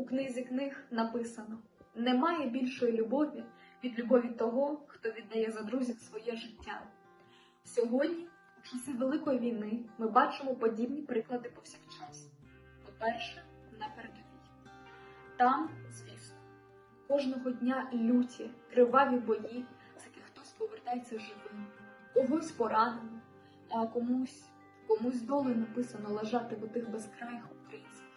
у книзі книг написано: немає більшої любові від любові того, хто віддає за друзів своє життя. Сьогодні, у часи Великої війни, ми бачимо подібні приклади повсякчас. По-перше, на передовій. Там, звісно, кожного дня люті, криваві бої, з яких хтось повертається живим, когось поранено, а комусь, комусь долею написано лежати в отих безкраїх українських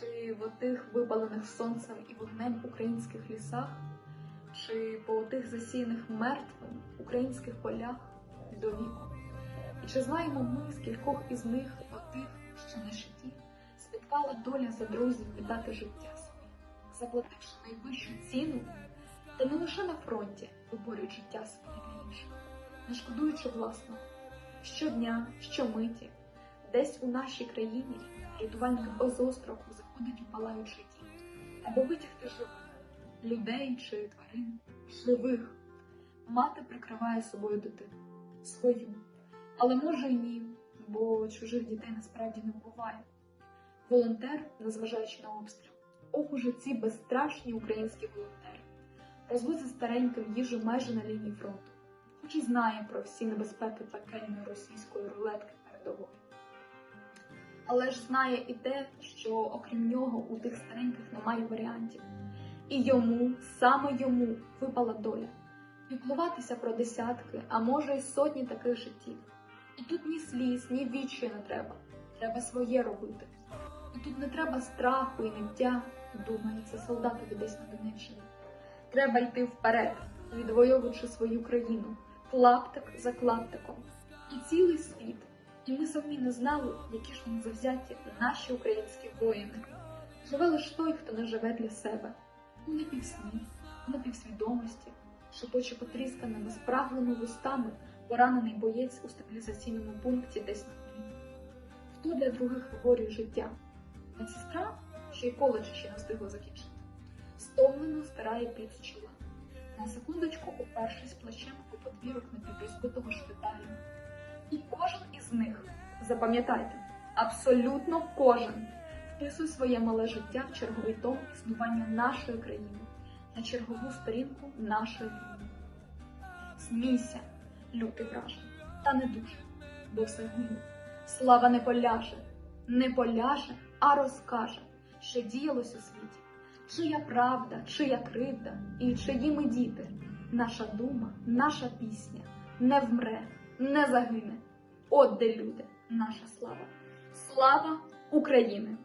чи в отих випалених сонцем і вогнем українських лісах, чи по отих засіяних мертвим українських полях до віку. І чи знаємо ми, скількох із них, отих, що на житті, спіткала доля за друзів віддати життя своє, заплативши найвищу ціну, та не лише на фронті виборюють життя своє для інших, не шкодуючи власного. Щодня, щомиті, десь у нашій країні рятувальник озострову заходить у палаючий дім, аби витягти живих людей чи тварин, живих. Мати прикриває собою дитину, свою. Але може й ні, бо чужих дітей насправді не буває. Волонтер, незважаючи на обстріл, ох уже ці безстрашні українські волонтери, розвозить стареньким їжу майже на лінії фронту, хоч і знає про всі небезпеки пекельної російської рулетки передової. Але ж знає і те, що окрім нього у тих стареньких немає варіантів. І йому, саме йому, випала доля піклуватися про десятки, а може й сотні таких життів. І тут ні сліз, ні відчаю не треба. Треба своє робити. І тут не треба страху і ниття, думає це солдатові десь на Донеччині. Треба йти вперед, відвоюючи свою країну, клаптик за клаптиком. І цілий світ. І ми самі не знали, які ж вони завзяті наші українські воїни. Живе лише той, хто не живе для себе. У напівсні, у напівсвідомості, шепоче потрісканими, спраглими вустами поранений боєць у стабілізаційному пункті десь на нулі. Хто для других виборює життя? Медсестра, що й коледж ще не встигла закінчити, стомлено стирає під чола. На секундочку упершись плечем у подвірок напіврозбитого шпиталю. І кожен із них, запам'ятайте, абсолютно кожен вписує своє мале життя в черговий том існування нашої країни, на чергову сторінку нашої війни. Смійся, лютий враже, та не дуже, бо все гине. Слава не поляже, не поляже, а розкаже, що діялось у світі, чия правда, чия кривда і чиї ми діти. Наша дума, наша пісня не вмре, не загине. От де люди, наша слава. Слава України!